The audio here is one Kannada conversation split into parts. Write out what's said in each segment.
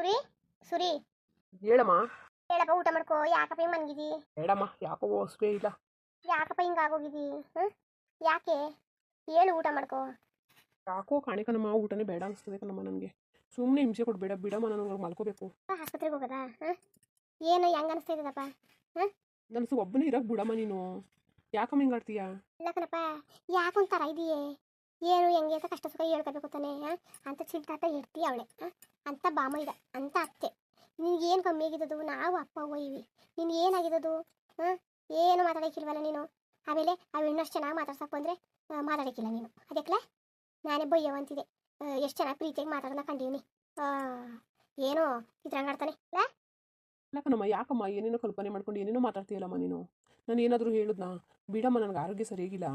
ಸುರಿ ಸುರಿ. ಹೇಳಮ್ಮ. ಹೇಳಪ್ಪ ಊಟ ಮಾಡ್ಕೋ. ಯಾಕಪ್ಪ ಹಿಂಗ್ ಮನ್ಗಿದಿ ಬೇಡಮ್ಮ ಯಾಕೋ ಹೊಸ್ಬೇ ಇಲ್ಲ. ಯಾಕಪ್ಪ ಹಿಂಗ ಆಗೋಗಿದಿ? ಹ್ಞೂ ಯಾಕೆ? ಹೇಳು ಊಟ ಮಾಡ್ಕೋ. ಯಾಕೋ ಕಾಣೆ ಕಣಮ್ಮ ಊಟನೇ ಬೇಡ ಅನಿಸ್ತದೆ ಕಣಮ್ಮ ನನಗೆ. ಸುಮ್ಮನೆ ಹಿಂಸೆ ಕೊಡ್ಬೇಡ ಬಿಡಮ್ಮ ನಾನು ಮಲ್ಕೋಬೇಕು. ಆಸ್ಪತ್ರೆಗೆ ಹೋಗೋದಾ? ಹಾಂ? ಏನು ಹೆಂಗೆ ಹ್ಮ್ ನನಸು ಒಬ್ಬನೇ ಇರಕ್ಕೆ ಬಿಡಮ್ಮ ನೀನು. ಯಾಕಮ್ಮ ಹಿಂಗಾಡ್ತೀಯಾ ಇಲ್ಲ ಕಣಪ್ಪ ಯಾಕೊಂತರ ಇದೆಯೇ? ಏನು, ಹೆಂಗೆ ಅಂತ ಕಷ್ಟ ಸುಖ ಹೇಳ್ಕೋಬೇಕು ತಾನೇ ಅಂತ ಚಿಂತಾಟ ಇರ್ತೀಯ ಅವಳೆ ಅಂತ ಬಾಮ ಇದ, ಅಂತ ಅತ್ತೆ. ನಿನಗೇನು ಕಮ್ಮಿ ಆಗಿದ್ದದು? ನಾವು ಅಪ್ಪ ಇವಿ. ನಿನ್ಗೆ ಏನಾಗಿದ್ದದು ಹಾಂ ಏನು ಮಾತಾಡೋಕ್ಕಿಲ್ವಲ್ಲ ನೀನು? ಆಮೇಲೆ ಅವು ಇನ್ನಷ್ಟು ಚೆನ್ನಾಗಿ ಮಾತಾಡ್ಸಕ್ಕೆ ಬಂದರೆ ಮಾತಾಡೋಕ್ಕಿಲ್ಲ ನೀನು. ಅದಕ್ಕೆ ನಾನೇ ಬಯ್ಯವಂತಿದೆ ಎಷ್ಟು ಚೆನ್ನಾಗಿ ಪ್ರೀತಿಯಾಗಿ ಮಾತಾಡೋಣ ಕಂಡೀನಿ ಏನೋ ಇದ್ರಂಗಾಡ್ತಾನೆ ಇಲ್ಲ ಕಣಮ್ಮ, ಯಾಕಮ್ಮ? ಏನೇನೋ ಕಲ್ಪನೆ ಮಾಡ್ಕೊಂಡು ಏನೇನೋ ಮಾತಾಡ್ತೀಯಲ್ಲಮ್ಮ ನೀನು? ನಾನು ಏನಾದರೂ ಹೇಳಿದ್ನಾ? ಬಿಡಮ್ಮ, ನನಗೆ ಆರೋಗ್ಯ ಸರಿಯಾಗಿಲ್ಲ.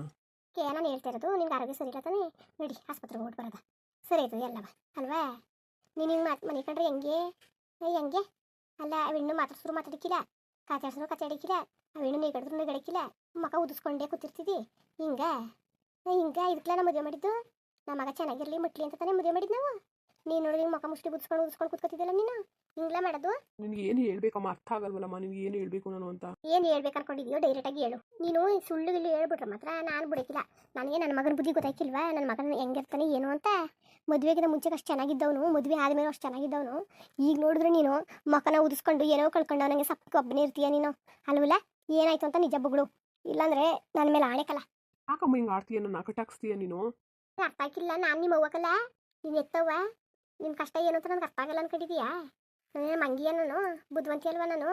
ಕೇ ನಾನು ಹೇಳ್ತಾ ಇರೋದು ನಿನ್ಗೆ ಆರೋಗ್ಯ ಸರಿ ಇಲ್ಲ ತಾನೆ? ನಡಿ, ಆಸ್ಪತ್ರೆಗೆ ಹೋಗಿ ಬರೋದ. ಸರಿ ಆಯ್ತು ಎಲ್ಲವ ಅಲ್ವಾ? ನೀನು ಹಿಂಗೆ ಮಾತು, ಮನೆ ಕಂಡ್ರೆ ಹೆಂಗೆ? ಹೆಂಗೆ? ಅಲ್ಲ ಅವಿಣ್ಣು ಮಾತಾಡ್ಸ್ರು ಮಾತಾಡಿಕ್ಕಿಲ್ಲ ಕಾಚಾಡ್ಸಿದ್ರು ಕಾಚಾಡಿಕ್ಕಿಲ್ಲ ಅವಿಣ್ಣು ನೀಗಡಿದ್ರು ನೀಗಡಿಕ್ಕಿಲ್ಲ ಮಗ ಉದಿಸ್ಕೊಂಡೇ ಕೂತಿರ್ತಿದ್ದಿ ಹಿಂಗ? ಹಿಂಗೆ? ಇದಕ್ಕೆಲ್ಲ ಮದುವೆ ಮಾಡಿದ್ದು? ನಮ್ಮ ಮಗ ಚೆನ್ನಾಗಿರಲಿ, ಮುಟ್ಲಿ ಅಂತ ತಾನೇ ಮದುವೆ ಮಾಡಿದ್ದು ನಾವು? ನೀನು ನೋಡಿದ್ರೆ ಮಗ ಮುಷ್ಟಿ ಉದಿಸ್ಕೊಂಡು ಉದಿಸ್ಕೊಂಡು ಕೂತ್ಕೊತಿದ್ದಲ್ಲ ನೀನು? ಹಿಂಗ್ಲಾ ಮಾಡೋದು? ನಿನಗೆ ಏನು ಹೇಳ್ಬೇಕಮ್ಮ? ಅರ್ಥ ಆಗಲ್ವಲ್ಲಮ್ಮ ನಿನಗೆ ಏನು ಹೇಳ್ಬೇಕು ನಾನು ಅಂತ? ಏನು ಹೇಳ್ಬೇಕು ಅನ್ಕೊಂಡಿದ್ಯೋ ಡೈರೆಕ್ಟಾಗಿ ಹೇಳು. ನೀನು ಸುಳ್ಳು ಇಲ್ಲಿ ಹೇಳ್ಬಿಟ್ರೆ ಮಾತ್ರ ನಾನು ಬಿಡಕ್ಕಿಲ್ಲ ನನಗೆ ನನ್ನ ಮಗನ ಬುದ್ಧಿ ಗೊತ್ತಾಗಿಲ್ವಾ ನನ್ನ ಮಗನ ಹೆಂಗಿರ್ತಾನೆ ಏನು ಅಂತ? ಮದುವೆಗಿಂತ ಮುಂಚೆ ಅಷ್ಟು ಚೆನ್ನಾಗಿದ್ದವನು ಮದುವೆ ಆದಮೇಲೆ ಅಷ್ಟು ಚೆನ್ನಾಗಿದ್ದವನು. ಈಗ ನೋಡಿದ್ರೆ ನೀನು ಮಕನ ಉದಿಸ್ಕೊಂಡು ಏನೋ ಕಳ್ಕೊಂಡು ನನಗೆ ಸಪ್ಪಕ್ಕೆ ಒಬ್ಬನೇ ಇರ್ತೀಯ ನೀನು. ಅಲ್ವಲ್ಲ? ಏನಾಯ್ತು ಅಂತ ನಿಜ ಬುಗಳು. ಇಲ್ಲಾಂದ್ರೆ ನನ್ನ ಮೇಲೆ ಆಣೆಕಲ್ಲ ಯಾಕಮ್ಮ ಹಿಂಗೆ ಆಡ್ತೀಯ? ನನ್ನ ನೀನು? ಅರ್ಥ ಆಗಿಲ್ಲ. ನಾನು ನಿಮ್ಮ ಅವ್ವಕಲ್ಲ? ನೀನು ಎತ್ತವ್ವ? ನಿಮ್ಮ ಕಷ್ಟ ಏನು ಅಂತ ನನಗೆ ಅರ್ಥ ಆಗಲ್ಲ ಅನ್ಕೊಂಡಿದೀಯಾ? ನಾನು ಮಂಗಿಯ ನಾನು ಬುದ್ಧಿವಂತಿ ಅಲ್ವಾ ನಾನು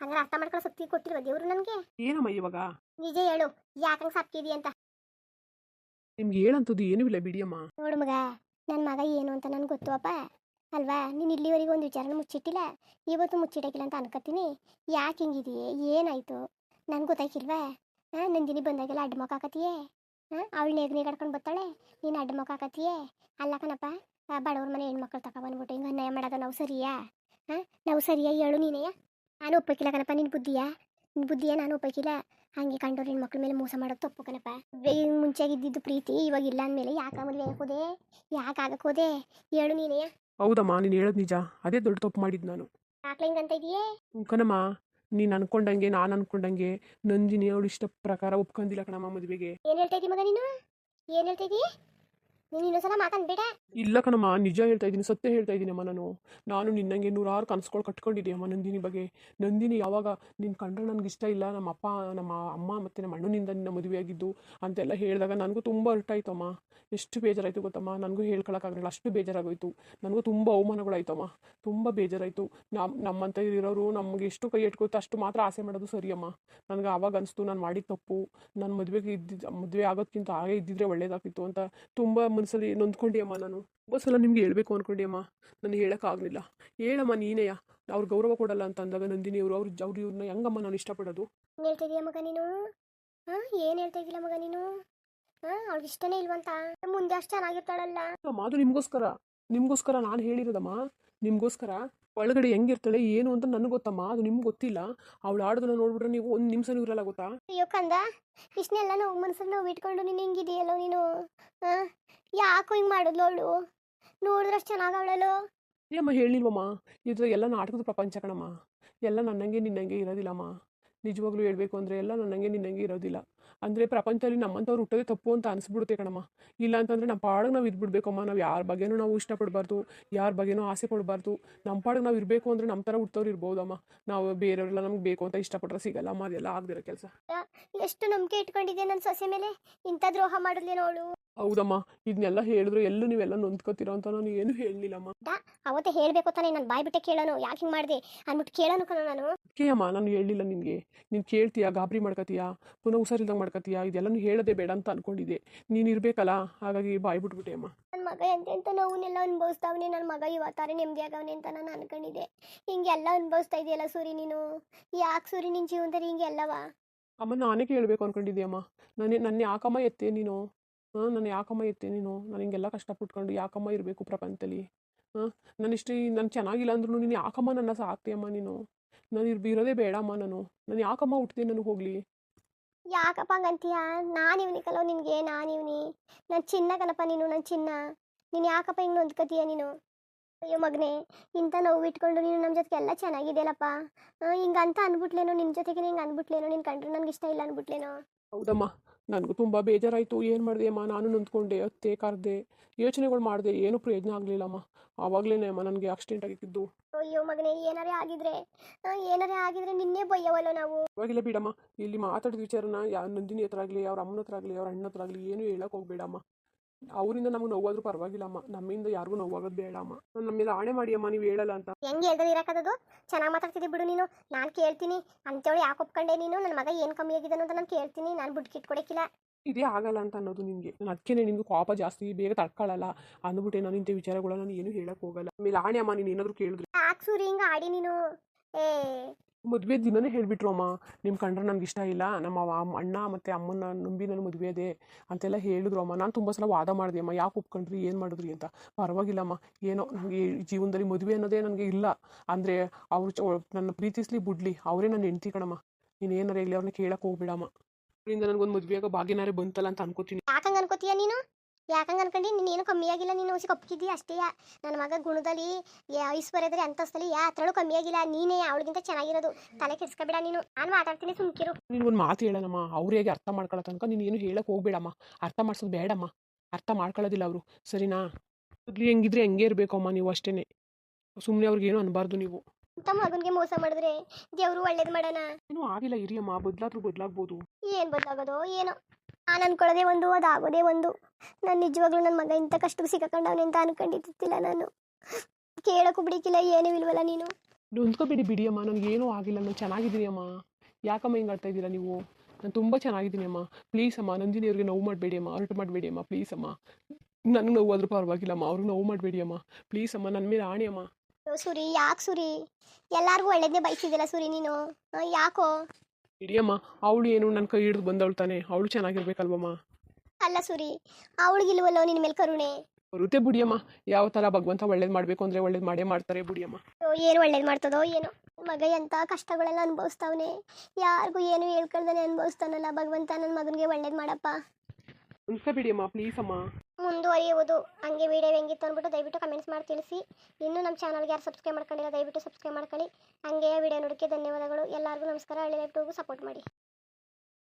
ಹಂಗಾರೆ ಅರ್ಥ ಮಾಡ್ಕೊಳ್ಳೋ ಶಕ್ತಿ ಕೊಟ್ಟಿಲ್ವ ದೇವ್ರು ನನಗೆ ಏನಮ್ಮ ಇವಾಗ? ನಿಜ ಹೇಳು ಯಾಕಂಗ್ ಸಪ್ಕಿದಿ ಅಂತ? ನಿಮ್ಗೆ ಹೇಳಂತದ್ದು ಏನೂ ಇಲ್ಲ ಬಿಡಿಯಮ್ಮ. ನೋಡು ಮಗ ನನ್ನ ಮಗ ಏನು ಅಂತ ನನ್ಗೆ ಗೊತ್ತು ಅಪ್ಪ. ಅಲ್ವಾ? ನೀನು ಇಲ್ಲಿವರೆಗೂ ಒಂದು ವಿಚಾರನ ಮುಚ್ಚಿಟ್ಟಿಲ್ಲ? ಇವತ್ತು ಮುಚ್ಚಿಡಕ್ಕಿಲ್ಲ ಅಂತ ಅನ್ಕೋತೀನಿ ಯಾಕೆ ಹಿಂಗಿದೆಯೇ? ಏನಾಯ್ತು? ನನಗೆ ಗೊತ್ತಾಯ್ಕಿಲ್ವಾ ಹಾಂ ನಂದಿನಿ ಬಂದಾಗೆಲ್ಲ ಅಡ್ಡ ಮೊಕ್ಕ ಹಾಕತಿಯೇ ಹಾಂ ಅವಳು ನೇಗ್ ನೇಗಾಡ್ಕೊಂಡು ಬರ್ತಾಳೆ? ನೀನು ಅಡ್ಡ ಮೊಕ್ಕ ಹಾಕತಿಯೇ ಅಲ್ಲ ಕಣಪ್ಪ ಬಡವ್ರ ಮನೆ ಹೆಣ್ಮಕ್ಳು ತಗೊಬಂದ್ಬಿಟ್ಟು ಹಿಂಗೆ ಅನ್ಯಾಯ ಮಾಡೋದು ನಾವು ಸರಿಯಾ? ಹಾಂ? ನಾವು ಸರಿಯಾಗಿ ಹೇಳು ನೀನೆಯ? ನಾನು ಒಪ್ಪಕ್ಕಿಲ್ಲ ಕಣಪ್ಪ ನಿನ್ನ ಬುದ್ಧಿಯಾ? ನಿನ್ನ ಬುದ್ಧಿಯಾ? ನಾನು ಒಪ್ಪಕ್ಕಿಲ್ಲ ಹಾಗೆ ಕಂಡೋರು ನಿನ್ನ ಮಕ್ಳ ಮೇಲೆ ಮೋಸ ಮಾಡೋದು ತಪ್ಪು ಕಣಪ್ಪ. ಮುಂಚೆಗಿದ್ದಿದ್ದು ಪ್ರೀತಿ ಇವಾಗ ಇಲ್ಲ ಅಂದಮೇಲೆ ಯಾಕೆ ಮದುವೆ ಹೋದೆ? ಯಾಕೆ ಆಗಕ್ಕೆ ಹೋದೆ? ಹೇಳು ನೀನೇ ಹೌದಮ್ಮ ನೀನು ಹೇಳೋದು ನಿಜ. ಅದೇ ದೊಡ್ಡ ತಪ್ಪು ಮಾಡಿದ್ದು ನಾನು. ಅಂತ ಇದೆಯೇ ಕಣಮ್ಮ. ನೀನು ಅನ್ಕೊಂಡಂಗೆ ನಾನು ಅನ್ಕೊಂಡಂಗೆ ನಂದಿನಿ ಅವಳು ಇಷ್ಟ ಪ್ರಕಾರ ಒಪ್ಕೊಂಡಿಲ್ಲ ಕಣಮ್ಮ ಮದುವೆಗೆ. ಏನು ಹೇಳ್ತಾ ಇದ್ದೀಯ ಮಗ ನೀನು? ಏನು ಹೇಳ್ತಾ ಇದ್ದೀಯ? ನೀನು ಇನ್ನೊಂದ್ಸಲ ಮಾತಾಡ್ಬೇಡ ಇಲ್ಲ ಕಣಮ್ಮ, ನಿಜ ಹೇಳ್ತಾ ಇದ್ದೀನಿ, ಸತ್ಯ ಹೇಳ್ತಾ ಇದ್ದೀನಮ್ಮ ನಾನು. ನಾನು ನಿನ್ನಂಗೆ ನೂರಾರು ಕನಸುಗಳು ಕಟ್ಕೊಂಡಿದ್ದೀಯಮ್ಮ ನಂದಿನಿ ಬಗ್ಗೆ. ನಂದಿನಿ ಯಾವಾಗ ನಿನ್ನ ಕಂಡ್ರೆ ನನಗೆ ಇಷ್ಟ ಇಲ್ಲ, ನಮ್ಮ ಅಪ್ಪ, ನಮ್ಮ ಅಮ್ಮ ಮತ್ತು ನಮ್ಮ ಅಣ್ಣನಿಂದ ನಿನ್ನ ಮದುವೆಯಾಗಿದ್ದು ಅಂತೆಲ್ಲ ಹೇಳಿದಾಗ ನನಗೂ ತುಂಬ ಅರ್ಟಾಯ್ತಮ್ಮ ಎಷ್ಟು ಬೇಜಾರಾಯಿತು ಗೊತ್ತಮ್ಮ? ನನಗೂ ಹೇಳ್ಕೊಳಕ್ಕಾಗಲಿಲ್ಲ, ಅಷ್ಟು ಬೇಜಾರಾಗೋಯ್ತು. ನನಗೂ ತುಂಬ ಅವಮಾನಗಳಾಯ್ತಮ್ಮ. ತುಂಬ ಬೇಜಾರಾಯಿತು. ನಮ್ಮ ನಮ್ಮಂತ ಇರೋರು ನಮಗೆ ಎಷ್ಟು ಕೈ ಇಟ್ಕೊಳ್ತಾ ಅಷ್ಟು ಮಾತ್ರ ಆಸೆ ಮಾಡೋದು ಸರಿಯಮ್ಮ. ನನಗೆ ಆವಾಗ ಅನಿಸ್ತು, ನಾನು ಮಾಡಿದ ತಪ್ಪು. ನನ್ನ ಮದುವೆಗೆ ಇದ್ದಿದ್ದು ಮದುವೆ ಆಗೋದ್ಕಿಂತ ಹಾಗೆ ಇದ್ದಿದ್ರೆ ಒಳ್ಳೇದಾಗ್ತಿತ್ತು ಅಂತ ತುಂಬ ಮನಸ್ಸಲ್ಲಿ ನೊಂದ್ಕೊಂಡಿಯಮ್ಮ ನಾನು. ತುಂಬ ಸಲ ನಿಮ್ಗೆ ಹೇಳ್ಬೇಕು ಅಂದ್ಕೊಂಡಿಯಮ್ಮ ನನಗೆ ಹೇಳೋಕ್ಕಾಗಲಿಲ್ಲ ಹೇಳಮ್ಮ ನೀನೇಯ. ಅವ್ರು ಗೌರವ ಕೊಡಲ್ಲ ಅಂತ ಅಂದಾಗ ನಂದಿನಿ ಅವರು ಅವ್ರು ಅವ್ರು ಇವ್ರನ್ನ ಹೆಂಗಮ್ಮ ನಾನು ಇಷ್ಟಪಡೋದು? ಏನು ಹೇಳ್ತಾ ಇದೀಯ ಮಗ ನೀನು? ಹಾಂ ಏನು ಹೇಳ್ತಾ ಇದ್ದಿಲ್ಲ ಮಗ ನೀನು? ಹಾಂ ಅವ್ಳಿಗೆ ಇಷ್ಟನೇ ಇಲ್ವಂತ? ಮುಂದೆ ಅಷ್ಟು ಚೆನ್ನಾಗಿರ್ತಾಳಲ್ಲ. ಅಮ್ಮ ಅದು ನಿಮಗೋಸ್ಕರ. ನಿಮಗೋಸ್ಕರ ನಾನು ಹೇಳಿರೋದಮ್ಮ. ನಿಮಗೋಸ್ಕರ. ಒಳಗಡೆ ಹೆಂಗಿರ್ತಾಳೆ ಏನು ಅಂತ ನನಗೆ ಗೊತ್ತಮ್ಮ ಅದು ನಿಮ್ಗೆ ಗೊತ್ತಿಲ್ಲ. ಅವಳು ಆಡೋದನ್ನ ನೋಡ್ಬಿಟ್ರೆ ನೀವು ಒಂದು ನಿಮಿಷನೂ ಇರಲ್ಲ ಗೊತ್ತಾ? ಅಯ್ಯೋ ಕಂದ ಇಷ್ಟನ್ನೆಲ್ಲ ನೋವು ಮನಸ್ಸಲ್ಲಿ ನೋವು ಇಟ್ಕೊಂಡು ನೀನು ಹೆಂಗಿದೆಯಲ್ಲೋ ನೀನು? ಯಾಕೋ ಹಿಂಗೆ ಮಾಡಿದ್ಲು ಅವಳು? ನೋಡಿದ್ರೆ ಅಷ್ಟು ಏ ಏಮ್ಮ ಹೇಳಿಲ್ವಮ್ಮ ಇದು ಎಲ್ಲ ನಾಟಕದ ಪ್ರಪಂಚ ಕಣಮ್ಮ. ಎಲ್ಲ ನನ್ನಂಗೆ ನಿನ್ನಂಗೆ ಇರೋದಿಲ್ಲಮ್ಮ. ನಿಜವಾಗ್ಲೂ ಹೇಳಬೇಕು ಅಂದರೆ ಎಲ್ಲ ನನ್ನಂಗೆ ನಿನ್ನಂಗೆ ಇರೋದಿಲ್ಲ. ಅಂದರೆ ಪ್ರಪಂಚದಲ್ಲಿ ನಮ್ಮಂಥವ್ರು ಹುಟ್ಟೋದೇ ತಪ್ಪು ಅಂತ ಅನಿಸ್ಬಿಡುತ್ತೆ ಕಣಮ್ಮ. ಇಲ್ಲ ಅಂತಂದರೆ ನಮ್ಮ ಪಾಡಿಗೆ ನಾವು ಇದ್ಬಿಡ್ಬೇಕಮ್ಮ. ನಾವು ಯಾರ ಬಗ್ಗೆನೂ ನಾವು ಇಷ್ಟಪಡಬಾರ್ದು, ಯಾರ ಬಗ್ಗೆನೂ ಆಸೆ ಪಡಬಾರ್ದು. ನಮ್ಮ ಪಾಡಿಗೆ ನಾವು ಇರಬೇಕು ಅಂದರೆ ನಮ್ಮ ಥರ ಹುಟ್ಟೋರು ಇರ್ಬೋದಮ್ಮ. ನಾವು ಬೇರೆಯವರೆಲ್ಲ ನಮ್ಗೆ ಬೇಕು ಅಂತ ಇಷ್ಟಪಟ್ರೆ ಸಿಗಲ್ಲಮ್ಮ ಅದೆಲ್ಲ ಆಗದಿರೋ ಕೆಲಸ. ಎಷ್ಟು ನಂಬಿಕೆ ಇಟ್ಕೊಂಡಿದ್ದೆ ನನ್ನ ಸೊಸೆ ಮೇಲೆ? ಇಂಥ ದ್ರೋಹ ಮಾಡಿದ್ಲೇನೋ ಅವಳು ಹೌದಮ್ಮ ಇದನ್ನೆಲ್ಲ ಹೇಳಿದ್ರು ಎಲ್ಲೂ ನೀವೆಲ್ಲ ನೊಂದ್ಕೋತಿರೋ ಅಂತ ನಾನು ಏನು ಹೇಳಲಿಲ್ಲಮ್ಮ. ಅವತ್ತೇ ಹೇಳಬೇಕು ತಾನೇ ನಾನು ಬಾಯ್ ಬಿಟ್ಟೆ ಕೇಳೋನು ಯಾಕೆ ಹಿಂಗೆ ಮಾಡಿದೆ? ಅಂದ್ಬಿಟ್ಟು ಕೇಳೋನು ಕಣ ನಾನು. ಅಮ್ಮ ನಾನು ಹೇಳಲಿಲ್ಲ ನಿನಗೆ ನೀನು ಕೇಳ್ತೀಯಾ ಗಾಬರಿ ಮಾಡ್ಕೋತೀಯಾ ಪುನಃ ಹುಷಾರಿಲ್ದಂಗೆ ಮಾಡ್ಕೋತೀಯಾ? ಇದೆಲ್ಲನೂ ಹೇಳೋದೇ ಬೇಡ ಅಂತ ಅನ್ಕೊಂಡಿದ್ದೆ. ನೀನು ಇರಬೇಕಲ್ಲ ಹಾಗಾಗಿ ಬಾಯ್ ಬಿಟ್ಬಿಟ್ಟೆ ಅಮ್ಮ. ನನ್ನ ಮಗ ಎಂತೆಂಥ ನೋವನ್ನೆಲ್ಲ ಅನುಭವಿಸ್ತಾವನೆ ನನ್ನ ಮಗ ಇವತ್ತಾರೆ ನೆಮ್ಮದಿ ಆಗವನೆ ಅಂತ ನಾನು ಅನ್ಕೊಂಡಿದ್ದೆ. ಹಿಂಗೆಲ್ಲ ಅನುಭವಿಸ್ತಾ ಇದೆಯಲ್ಲ ಸೂರಿ ನೀನು? ಯಾಕೆ ಸೂರಿ ನಿನ್ನ ಜೀವನದಲ್ಲಿ ಹಿಂಗೆಲ್ಲವಾ ಅಮ್ಮ ನಾನೇ ಕೇಳಬೇಕು ಅನ್ಕೊಂಡಿದ್ದೀಯಮ್ಮ ನನ್ನ ನನ್ನ ಯಾಕಮ್ಮ ಎತ್ತೆ ನೀನು? ನಾನು ಯಾಕಮ್ಮ ಇರ್ತೀನಿ ನೀನು? ನಾನು ಹಿಂಗೆಲ್ಲ ಕಷ್ಟಪಟ್ಕೊಂಡು ಯಾಕಮ್ಮ ಇರಬೇಕು ಪ್ರಪಂಚದಲ್ಲಿ? ಹಾಂ, ನಾನು ಇಷ್ಟು, ನಾನು ಚೆನ್ನಾಗಿಲ್ಲ ಅಂದ್ರೂ ನೀನು ಯಾಕಮ್ಮ ನನ್ನ ಸಾಕ್ತೀಯಮ್ಮ ನೀನು? ನಾನು ಇರ್, ಇರೋದೇ ಬೇಡಮ್ಮ ನಾನು. ನಾನು ಯಾಕಮ್ಮ ಹುಟ್ಟಿದೆ ನನಗೆ ಹೋಗಲಿ? ಯಾಕಪ್ಪ ಹಂಗಂತೀಯ? ನಾನು ಇವನಿ ಕಲೋ ನಿನಗೆ, ನಾನು ಇವನಿ. ನನ್ನ ಚಿನ್ನ ಕಣಪ್ಪ ನೀನು ನನ್ನ ಚಿನ್ನ. ನೀನು ಯಾಕಪ್ಪ ಹಿಂಗೆ ನೊಂದ್ಕತೀಯ ನೀನು? ಅಯ್ಯೋ ಮಗನೇ, ಇಂಥ ನೋವು ಇಟ್ಕೊಂಡು ನೀನು ನಮ್ಮ ಜೊತೆಗೆ ಎಲ್ಲ ಚೆನ್ನಾಗಿದೆಯಲ್ಲಪ್ಪ ಹಿಂಗಂತ ಅಂದ್ಬಿಟ್ಲೇನೋ ನಿನ್ನ ಜೊತೆಗೆ ಹಿಂಗೆ ಅಂದ್ಬಿಟ್ಲೇನೋ ನಿನ್ನ ಕಂಡ್ರೆ ನನಗೆ ಇಷ್ಟ ಇಲ್ಲ ಅಂದ್ಬಿಟ್ಲೇನೋ ಹೌದಮ್ಮ. ನನಗೂ ತುಂಬ ಬೇಜಾರಾಯಿತು. ಏನು ಮಾಡಿದೆ ಅಮ್ಮ ನಾನು ನೊಂದ್ಕೊಂಡೆ ಅತ್ತೆ ಕರೆದೆ ಯೋಚನೆಗಳು ಮಾಡಿದೆ. ಏನೂ ಪ್ರಯೋಜನ ಆಗಲಿಲ್ಲಮ್ಮ. ಆವಾಗಲೇ ಅಮ್ಮ ನನಗೆ ಆಕ್ಸಿಡೆಂಟ್ ಆಗಿದ್ದು. ಅಯ್ಯೋ ಮಗನೇ ಏನಾರೇ ಆಗಿದ್ರೆ? ಏನಾರೇ ಆಗಿದ್ರೆ ನಿನ್ನೆ ಬಯ್ಯವಲ್ಲ ನಾವು? ಇವಾಗಿಲ್ಲ ಬಿಡಮ್ಮ. ಇಲ್ಲಿ ಮಾತಾಡಿದ ವಿಚಾರನ ಯಾವ ನಂದಿನಿ ಹತ್ರ ಆಗಲಿ ಅವ್ರ ಅಮ್ಮನ ಹತ್ರ ಆಗಲಿ ಅವ್ರ ಅಣ್ಣ ಹತ್ರ ಆಗಲಿ ಏನೂ ಹೇಳಕ್ಕೆ ಹೋಗ್ಬೇಡಮ್ಮ. ಅವರಿಂದ ನಮಗೆ ನೋವಾದ್ರೂ ಪರವಾಗಿಲ್ಲಮ್ಮ ನಮ್ಮಿಂದ ಯಾರಿಗೂ ನೋವಾಗೋದು ಬೇಡಮ್ಮ ನಮ್ಮ ನಮ್ಮಿಂದ ಆಣೆ ಮಾಡಿ ಅಮ್ಮ ನೀವು ಹೇಳಲ್ಲ ಅಂತ. ಹೆಂಗೆ ಹೇಳ್ದದ ಇರಕ್ಕದದು ಚೆನ್ನಾಗಿ ಮಾತಾಡ್ತಿದ್ದಿ ಬಿಡು ನೀನು. ನಾನು ಕೇಳ್ತೀನಿ. ಅಂತೇಳಿ ಯಾಕೆ ಒಪ್ಕೊಂಡೆ ನೀನು? ನನ್ನ ಮಗ ಏನು ಕಮ್ಮಿ ಆಗಿದ್ದಾನೋ ಅಂತ ನಾನು ಕೇಳ್ತೀನಿ. ನಾನು ಬಿಟ್ಕಿಟ್ ಕೊಡಕ್ಕಿಲ್ಲ ಇದೇ ಆಗಲ್ಲ ಅಂತ ಅನ್ನೋದು ನಿಮಗೆ ನಾನು ಅದಕ್ಕೆ ನಿನಗೆ ಕೋಪ ಜಾಸ್ತಿ ಬೇಗ ತಡ್ಕೊಳ್ಳಲ್ಲ ಅಂದ್ಬಿಟ್ಟೆ ನಾನು ಇಂಥ ವಿಚಾರಗಳನ್ನ ನಾನು ಏನು ಹೇಳಕ್ಕೆ ಹೋಗಲ್ಲ. ಆಮೇಲೆ ಆಣೆ ಅಮ್ಮ ನೀನು ಏನಾದರೂ ಕೇಳಿದ್ರೆ. ಯಾಕೆ ಸೂರಿ ಹಿಂಗೆ ಆಡಿ ನೀನು? ಏ ಮದುವೆ ದಿನನೇ ಹೇಳಿಬಿಟ್ರು ಅಮ್ಮ. ನಿಮ್ಮ ಕಂಡ್ರೆ ನನಗೆ ಇಷ್ಟ ಇಲ್ಲ. ನಮ್ಮ ಅಣ್ಣ ಮತ್ತು ಅಮ್ಮನ ನಂಬಿ ನನ್ನ ಮದುವೆ ಅದೇ ಅಂತೆಲ್ಲ ಹೇಳಿದ್ರು ಅಮ್ಮ. ನಾನು ತುಂಬ ಸಲ ವಾದ ಮಾಡಿದೆ, ಅಮ್ಮ, ಯಾಕೆ ಒಪ್ಕೊಂಡ್ರಿ? ಏನು ಮಾಡಿದ್ರಿ? ಅಂತ. ಪರವಾಗಿಲ್ಲಮ್ಮ ಏನೋ ನನಗೆ ಜೀವನದಲ್ಲಿ ಮದುವೆ ಅನ್ನೋದೇ ನನಗೆ ಇಲ್ಲ. ಅಂದರೆ ಅವರು ನನ್ನ ಪ್ರೀತಿಸ್ಲಿ ಬಿಡ್ಲಿ. ಅವರೇ ನನ್ನ ಹೆಂಡ್ತಿ ಕಣಮ್ಮ. ನೀನು ಏನಾರ ಹೇಳಿ ಅವ್ರನ್ನ ಕೇಳಕ್ಕೆ ಹೋಗ್ಬೇಡಮ್ಮ ಅದರಿಂದ ನನಗೊಂದು ಮದುವೆಯಾಗ ಬಾಗಿನಾರೇ ಭಾಗ್ಯನಾರೇ ಬಂತಲ್ಲ ಅಂತ ಅನ್ಕೋತೀನಿ. ಯಾಕಂಗೆ ಅನ್ಕೋತೀಯ ನೀನು? ಯಾಕಂಗೆ ಅನ್ಕೊಂಡು? ನೀನು ಏನು ಕಮ್ಮಿ ಆಗಿಲ್ಲ. ನೀನು ಹೊಸಿ ಒಪ್ಕಿದ್ದೀಯ ಅಷ್ಟೇ. ನನ್ನ ಮಗ ಗುಣದಲ್ಲಿ ಐಶ್ವರ್ಯದಲ್ಲಿ ಅಂತಸ್ತಲ್ಲಿ ಯಾ ಹತ್ರಳು ಕಮ್ಮಿ ಆಗಿಲ್ಲ. ನೀನೇ ಅವಳಿಗಿಂತ ಚೆನ್ನಾಗಿರೋದು. ತಲೆ ಕೆಡ್ಸ್ಕೊಬೇಡ ನೀನು. ನಾನು ಮಾತಾಡ್ತೀನಿ ಸುಮ್ಕಿರು. ನೀನು ಒಂದು ಮಾತು ಹೇಳೋಣಮ್ಮ ಅವ್ರು ಹೇಗೆ ಅರ್ಥ ಮಾಡ್ಕೊಳ್ಳೋ ತನಕ ನೀನು ಏನು ಹೇಳಕ್ಕೆ ಹೋಗ್ಬೇಡಮ್ಮ. ಅರ್ಥ ಮಾಡ್ಸೋದು ಬೇಡಮ್ಮ. ಅರ್ಥ ಮಾಡ್ಕೊಳ್ಳೋದಿಲ್ಲ ಅವರು. ಸರಿನಾ? ಮೊದಲು ಹೆಂಗಿದ್ರೆ ಹೆಂಗೆ ಇರ್ಬೇಕು ಅಮ್ಮ ನೀವು ಅಷ್ಟೇ ಸುಮ್ಮನೆ ಅವ್ರಿಗೇನು ಅನ್ಬಾರ್ದು ನೀವು. ತಮ್ಮ ಮಗನಿಗೆ ಮೋಸ ಮಾಡಿದ್ರೆ ದೇವರು ಒಳ್ಳೇದು ಮಾಡೋಣ? ಏನೂ ಆಗಿಲ್ಲ ಇರಿಯಮ್ಮ ಬದಲಾದ್ರೂ ಬದಲಾಗ್ಬೋದು. ಏನು ಬದಲಾಗೋದು ಏನೋ. ನಾನು ಅನ್ಕೊಳ್ಳೋದೇ ಒಂದು ಅದಾಗೋದೇ ಒಂದು. ನಾನು ನಿಜವಾಗ್ಲೂ ನನ್ನ ಮಗ ಇಂಥ ಕಷ್ಟ ಸಿಕ್ಕಾಕೊಂಡವನೆ ಅಂತ ಅನ್ಕೊಂಡಿದ್ದಿಲ್ಲ ನಾನು. ಕೇಳೋಕ್ಕೂ ಬಿಡಿಕಿಲ್ಲ ಏನೂ ಇಲ್ವಲ್ಲ ನೀನು. ನೊಂದ್ಕೋಬೇಡಿ ಬಿಡಿಯಮ್ಮ ನನಗೇನೂ ಆಗಿಲ್ಲ ನಾನು ಚೆನ್ನಾಗಿದ್ದೀನಿ ಅಮ್ಮ. ಯಾಕಮ್ಮ ಹಿಂಗೆ ಆಡ್ತಾ ಇದ್ದೀರಾ ನೀವು? ನಾನು ತುಂಬ ಚೆನ್ನಾಗಿದ್ದೀನಿ ಅಮ್ಮ. ಪ್ಲೀಸ್ ಅಮ್ಮ ನಂದಿನಿ ಅವ್ರಿಗೆ ನೋವು ಮಾಡಬೇಡಿ ಅಮ್ಮ ಹೊರಟು ಮಾಡಬೇಡಿ ಅಮ್ಮ ಪ್ಲೀಸ್ ಅಮ್ಮ. ನನಗೆ ನೋವು ಪರವಾಗಿಲ್ಲ ಅಮ್ಮ ಅವ್ರಿಗೆ ನೋವು ಮಾಡಬೇಡಿ ಅಮ್ಮ. ಪ್ಲೀಸ್ ಅಮ್ಮ ನನ್ನ ಮೇಲೆ ಆಣಿ ಅಮ್ಮ. ಸುರಿ ಯಾಕೆ ಸುರಿ? ಎಲ್ಲರಿಗೂ ಒಳ್ಳೇದೇ ಬಯಸಿದ್ದಿಲ್ಲ ಸುರಿ ನೀನು. ಯಾಕೋ? ಇಡಿಯಮ್ಮ ಅವಳು ಏನು ನನ್ನ ಕೈ ಹಿಡಿದು ಬಂದವಳು ತಾನೆ ಅವಳು ಚೆನ್ನಾಗಿರ್ಬೇಕಲ್ವಮ್ಮ? ಅಲ್ಲ ಸುರಿ ಅವಳಿಗಿಲ್ವಲ್ಲೋ ನಿನ್ನ ಮೇಲೆ ಕರುಣೆ? ಬರುತ್ತೆ ಬುಡಿಯಮ್ಮ ಯಾವ ಥರ ಭಗವಂತ ಒಳ್ಳೇದು ಮಾಡಬೇಕು ಅಂದರೆ ಒಳ್ಳೇದು ಮಾಡೇ ಮಾಡ್ತಾರೆ ಬುಡಿಯಮ್ಮ. ಏನು ಒಳ್ಳೇದು ಮಾಡ್ತದೋ ಏನೋ ಮಗ ಎಂಥ ಕಷ್ಟಗಳೆಲ್ಲ ಅನುಭವಿಸ್ತಾವನೆ ಯಾರಿಗೂ ಏನು ಹೇಳ್ಕೊಳ್ದಾನೆ ಅನುಭವಿಸ್ತಾನಲ್ಲ ಭಗವಂತ ನನ್ನ ಮಗನಿಗೆ ಒಳ್ಳೇದು ಮಾಡಪ್ಪ? ಬಿಡಿಯಮ್ಮ ಪ್ಲೀಸ್ ಅಮ್ಮ. ಮುಂದುವರಿಯುವುದು. ಹಂಗೆ ವಿಡಿಯೋ ಹೆಂಗಿತ್ತು ಅಂದ್ಬಿಟ್ಟು ದಯವಿಟ್ಟು ಕಮೆಂಟ್ಸ್ ಮಾಡಿ ತಿಳಿಸಿ. ಇನ್ನೂ ನಮ್ಮ ಚಾನಲ್ಗೆ ಯಾರು ಸಬ್ಸ್ಕ್ರೈಬ್ ಮಾಡ್ಕೊಂಡಿಲ್ಲ, ದಯವಿಟ್ಟು ಸಬ್ಸ್ಕ್ರೈಬ್ ಮಾಡ್ಕೊಳ್ಳಿ. ಹಂಗೆ ವಿಡಿಯೋ ನೋಡೋಕ್ಕೆ ಧನ್ಯವಾದಗಳು. ಎಲ್ಲರಿಗೂ ನಮಸ್ಕಾರ. ಹಳ್ಳಿ ಲೈಫ್ ಸಪೋರ್ಟ್ ಮಾಡಿ.